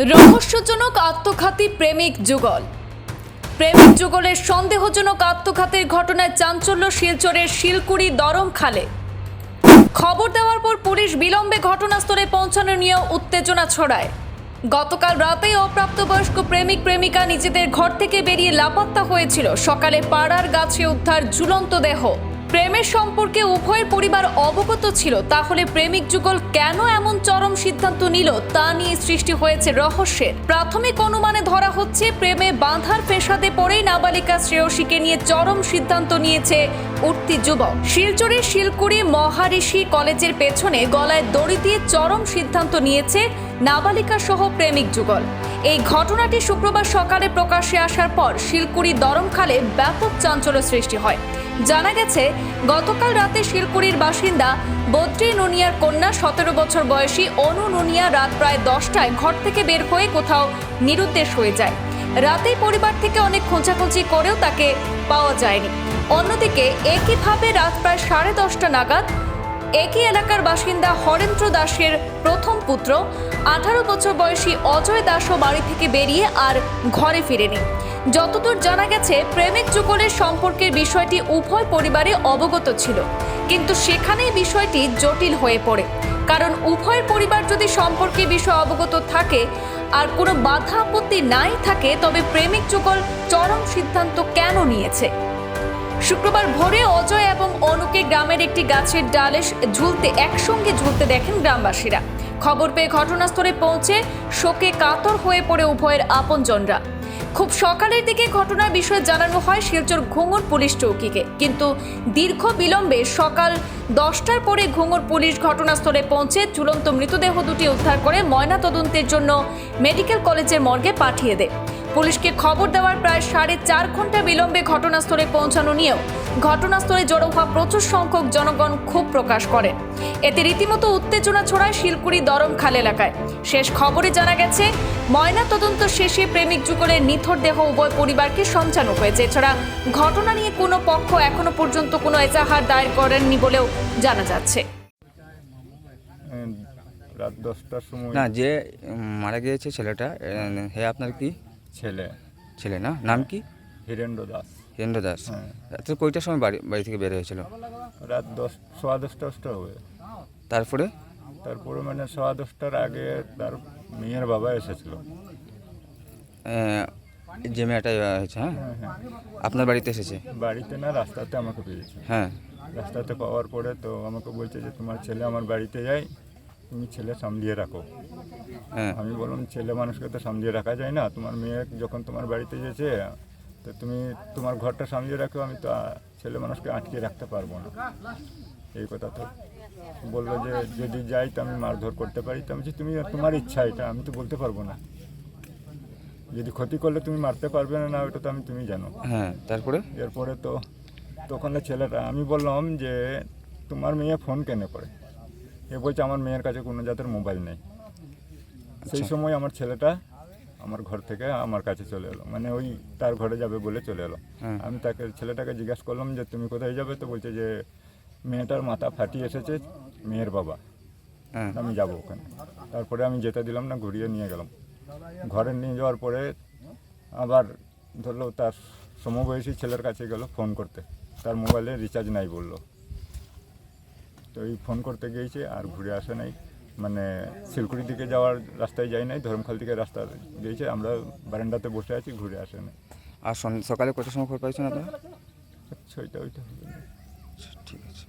রহস্যজনক আত্মঘাতী প্রেমিক যুগল। প্রেমিক যুগলের সন্দেহজনক আত্মঘাতের ঘটনায় চাঞ্চল্য শিলচরের শিলকুড়ি দরম খালে। খবর দেওয়ার পর পুলিশ বিলম্বে ঘটনাস্থলে পৌঁছানো নিয়েও উত্তেজনা ছড়ায়। গতকাল রাতে অপ্রাপ্তবয়স্ক প্রেমিক প্রেমিকা নিজেদের ঘর থেকে বেরিয়ে লাপাত্তা হয়েছিল। সকালে পাড়ার গাছে উদ্ধার ঝুলন্ত দেহ। প্রেমের সম্পর্কে উভয়ের পরিবার অবগত ছিল, তাহলে প্রেমিক যুগল কেন এমন চরম সিদ্ধান্ত নিল, তা নিয়ে সৃষ্টি হয়েছে রহস্যের। প্রাথমিক অনুমানে ধরা হচ্ছে, প্রেমে বাঁধার পেশাদে পড়েই নাবালিকা শ্রেয়সীকে নিয়ে চরম সিদ্ধান্ত নিয়েছে উঠতি যুবক। শিলচরের শিলকুড়ি মহারিষি কলেজের পেছনে গলায় দড়ি দিয়ে চরম সিদ্ধান্ত নিয়েছে নাবালিকা সহ প্রেমিক যুগল। এই ঘটনাটি শুক্রবার সকালে প্রকাশ্যে আসার পর শিলকুড়ি দরমখালে ব্যাপক চাঞ্চল্য সৃষ্টি হয়। জানা গেছে, গতকাল রাতে শিলকুড়ির বাসিন্দা বদ্রী নুনিয়ার কন্যা সতেরো বছর বয়সী অনু নুনিয়া রাত প্রায় দশটায় ঘর থেকে বের হয়ে কোথাও নিরুদ্দেশ হয়ে যায়। রাতেই পরিবার থেকে অনেক খোঁজাখুঁজি করেও তাকে পাওয়া যায়নি। অন্যদিকে, একইভাবে রাত প্রায় সাড়ে দশটা নাগাদ একই এলাকার বাসিন্দা হরেন্দ্র দাসের প্রথম পুত্র, আঠারো বছর বয়সী অজয় দাসও বাড়ি থেকে বেরিয়ে আর ঘরে ফিরেনি। যতদূর জানা গেছে, প্রেমিক যুগলের সম্পর্কের বিষয়টি উভয় পরিবারে অবগত ছিল। কিন্তু সেখানেই বিষয়টি জটিল হয়ে পড়ে। কারণ উভয় পরিবার যদি সম্পর্কে বিষয় অবগত থাকে, আর কোনো বাধা আপত্তি নাই থাকে, তবে প্রেমিক যুগল চরম সিদ্ধান্ত কেন নিয়েছে? শুক্রবার ভোরে অজয় এবং অনুকে গ্রামের একটি গাছের ডালে ঝুলতে একসঙ্গে ঝুলতে দেখেন গ্রামবাসীরা। খবর পেয়ে ঘটনাস্থলে পৌঁছে শোকে কাতর হয়ে পড়ে উভয়ের আপনজনরা। খুব সকালের দিকে ঘটনার বিষয়ে জানানো হয় শিলচর ঘুঙুর পুলিশ চৌকিকে। কিন্তু দীর্ঘ বিলম্বে সকাল দশটার পরে ঘুঙুর পুলিশ ঘটনাস্থলে পৌঁছে ঝুলন্ত মৃতদেহ দুটি উদ্ধার করে ময়না তদন্তের জন্য মেডিকেল কলেজের মর্গে পাঠিয়ে দেয়। পুলিশকে খবর দেওয়ার প্রায় সাড়ে চার ঘণ্টা বিলম্বে ঘটনাস্থলে পৌঁছানো নিয়েও ঘটনাস্থলে জড়ো হওয়া প্রচুর সংখ্যক জনগণ ক্ষোভ প্রকাশ করে। এতে রীতিমতো উত্তেজনা ছড়ায় শিলকুড়ি দরম খাল এলাকায়। শেষ খবরে জানা গেছে ময়না তদন্ত শেষে প্রেমিক যুগলের নিথর দেহ উভয় পরিবারকে সমঝানো হয়েছে। এছাড়া ঘটনা নিয়ে কোনো পক্ষ এখনও পর্যন্ত কোনো এজাহার দায়ের করেননি বলেও জানা যাচ্ছে। রাত দশটার সময় না যে মারা গিয়েছে ছেলেটা হে আপনার কি? ছেলে। ছেলে না? নাম কি? হীরেন্দ্র দাস। হিরেন্দ্র দাস। হ্যাঁ। রাত্রে কয়টার সময় বাড়ি বাড়ি থেকে বের হয়েছিল? রাত দশ সোয়া দশটা দশটা হবে। তারপরে? তারপরে মানে সোয়া দশটার আগে তার মেয়ের বাবা এসেছিল। যে মেয়েটা হয়েছে হ্যাঁ? হ্যাঁ হ্যাঁ। আপনার বাড়িতে এসেছে? বাড়িতে না রাস্তাতে আমাকে পেয়েছে। হ্যাঁ। রাস্তাতে পাওয়ার পরে তো আমাকে বলছে যে তোমার ছেলে আমার বাড়িতে যাই তুমি ছেলে সামলিয়ে রাখো। হ্যাঁ। আমি বললাম ছেলে মানুষকে তো সামলিয়ে রাখা যায় না। তোমার মেয়ে যখন তোমার বাড়িতে যেছে তো তুমি তোমার ঘরটা সামলিয়ে রাখো আমি তো ছেলে মানুষকে আটকে রাখতে পারব না। এই কথা তো বলল যে যদি যাই তো আমি মারধর করতে পারি। তো আমি বলছি, তুমি তোমার ইচ্ছা এটা আমি তো বলতে পারব না। যদি ক্ষতি করলে তুমি মারতে পারবে না না ওটা তো আমি তুমি জানো। হ্যাঁ তারপরে? এরপরে তো তখন ছেলেটা আমি বললাম যে তোমার মেয়ে ফোন কেন করে? এ বলছে আমার মেয়ের কাছে কোনো জাতের মোবাইল নেই। সেই আচ্ছা। সময় আমার ছেলেটা আমার ঘর থেকে আমার কাছে চলে এলো। মানে ওই তার ঘরে যাবে বলে চলে এলো। হ্যাঁ। আমি তাকে ছেলেটাকে জিজ্ঞাসা করলাম যে তুমি কোথায় যাবে? তো বলছে যে মেয়েটার মাথা ফাটিয়ে এসেছে মেয়ের বাবা। হ্যাঁ। আমি যাব ওখানে। তারপরে আমি যেতে দিলাম না ঘুরিয়ে নিয়ে গেলাম। ঘরে নিয়ে যাওয়ার পরে আবার ধরলো তার সমবয়সী ছেলের কাছে গেল ফোন করতে। তার মোবাইলে রিচার্জ নাই বলল। তো এই ফোন করতে গিয়েছে আর ঘুরে আসে নাই। মানে শিলকুড়ির দিকে যাওয়ার রাস্তায় যাই নাই ধর্মখাল দিকে রাস্তা গিয়েছে আমরা বারান্দাতে বসে আছি ঘুরে আসে নাই। আর সকালে কটার সময় খবর পাইছেন আপনারা? আচ্ছা ওইটা ওইটা ঠিক আছে।